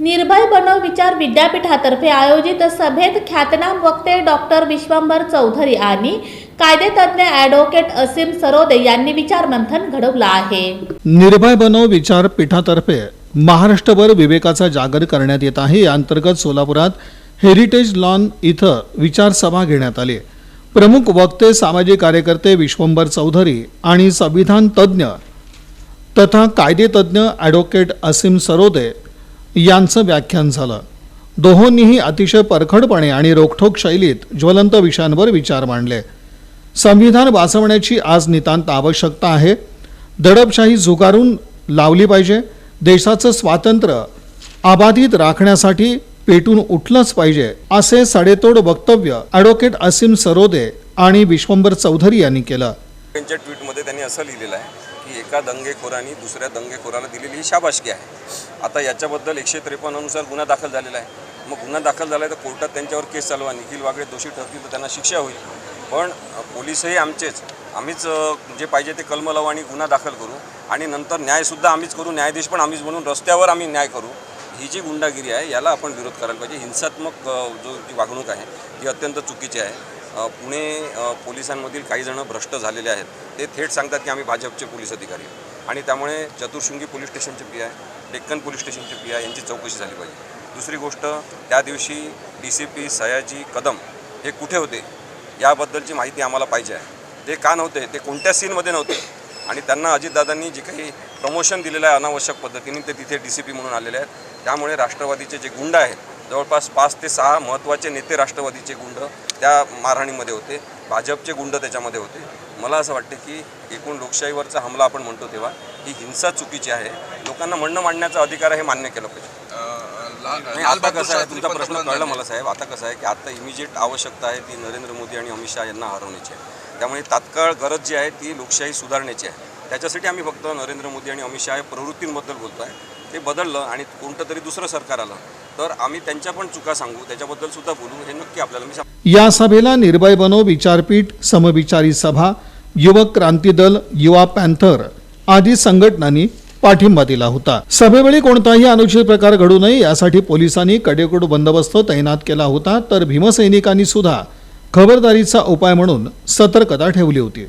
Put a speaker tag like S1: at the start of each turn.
S1: निर्भय बनव विचार विद्यापीठातर्फे आयोजित सभेत ख्यातनाम वक्ते डॉक्टर विश्वंभर चौधरी आणि कायदेतज्ञ ॲडव्होकेट असीम सरोदे यांनी विचारमंथन घडवलं आहे.
S2: निर्भय बनव विचारपीठातर्फे महाराष्ट्रभर विवेकाचा जागर करण्यात येत आहे. या अंतर्गत सोलापुरात हेरिटेज लॉन इथं विचारसभा घेण्यात आली. प्रमुख वक्ते सामाजिक कार्यकर्ते विश्वंभर चौधरी आणि संविधान तज्ज्ञ तथा कायदेतज्ञ ॲडव्होकेट असीम सरोदे यांचं व्याख्यान झालं. दोहोंनीही अतिशय परखडपणे आणि रोखठोक शैलीत ज्वलंत विषयांवर विचार मांडले. संविधान वाचवण्याची आज नितांत आवश्यकता आहे. दडपशाही झुगारून लावली पाहिजे. देशाचं स्वातंत्र्य अबाधित राखण्यासाठी पेटून उठलंच पाहिजे असे सडेतोड वक्तव्य ॲडव्होकेट असीम सरोदे आणि विश्वंभर चौधरी यांनी केलं.
S3: त्यांच्या त्यांनी असं लिहिलेलं आहे की एका दंगेखोराने दुसऱ्या दंगेखोराला दिलेली ही शाबाशकी आहे. आता याच्याबद्दल एकशे त्रेपन्ननुसार गुन्हा दाखल झालेला आहे. मग गुन्हा दाखल झाला आहे तर कोर्टात त्यांच्यावर केस चालवा निखिल वागळे दोषी ठरतील तर त्यांना शिक्षा होईल. पण पोलीसही आमचेच. आम्हीच जे पाहिजे ते कलम लावू आणि गुन्हा दाखल करू. आणि नंतर न्यायसुद्धा आम्हीच करू न्यायाधीश पण आम्हीच बनून रस्त्यावर आम्ही न्याय करू. ही जी गुंडागिरी आहे याला आपण विरोध करायला पाहिजे. हिंसात्मक जो जी वागणूक आहे ती अत्यंत चुकीची आहे. पुणे पोलिसांमधील काही जणं भ्रष्ट झालेले आहेत. ते थेट सांगतात की आम्ही भाजपचे पोलीस अधिकारी आणि त्यामुळे चतुर्शृंगी पोलीस स्टेशनचे पी आय डेक्कन पोलीस स्टेशनचे पी आय यांची चौकशी झाली पाहिजे. दुसरी गोष्ट त्या दिवशी D C P Sayaji Kadam हे कुठे होते याबद्दलची माहिती आम्हाला पाहिजे आहे. ते का नव्हते ते कोणत्या सीनमध्ये नव्हते? आणि त्यांना अजितदादांनी जे काही प्रमोशन दिलेलं आहे अनावश्यक पद्धतीने ते तिथे डी सी पी म्हणून आलेले आहेत. त्यामुळे राष्ट्रवादीचे जे गुंड आहेत जवळपास पाच ते सहा महत्त्वाचे नेते राष्ट्रवादीचे गुंड त्या मारहाणीमध्ये होते. भाजपचे गुंड त्याच्यामध्ये होते. मला असं वाटते की एकूण लोकशाहीवरचा हमला आपण म्हणतो तेव्हा ही हिंसा चुकीची आहे. लोकांना म्हणणं मांडण्याचा अधिकार आहे हे मान्य केलं पाहिजे. नाही आता कसं आहे तुमचा प्रश्न कळला मला साहेब. आता कसं आहे की आता इमिजिएट आवश्यकता आहे ती नरेंद्र मोदी आणि अमित शहा यांना हरवण्याची आहे. त्यामुळे तात्काळ गरज जी आहे ती लोकशाही सुधारण्याची आहे. त्याच्यासाठी आम्ही फक्त नरेंद्र मोदी आणि अमित शहा या प्रवृत्तींबद्दल बोलतो आहे ते बदललं आणि कोणतं तरी दुसरं सरकार आलं. तर आम्ही त्यांच्या पण चुका सांगू त्याच्याबद्दल सुद्धा बोलू. हे नक्की आपल्याला मी
S2: या सभेला निर्भय बनो विचारपीठ समविचारी सभा युवक क्रांती दल युवा पॅन्थर आदी संघटनांनी पाठिंबा दिला होता. सभेवेळी कोणताही अनुचित प्रकार घडू नये यासाठी पोलिसांनी कडेकोट बंदोबस्त तैनात केला होता तर भीमसैनिकांनी सुद्धा खबरदारीचा उपाय म्हणून सतर्कता ठेवली होती.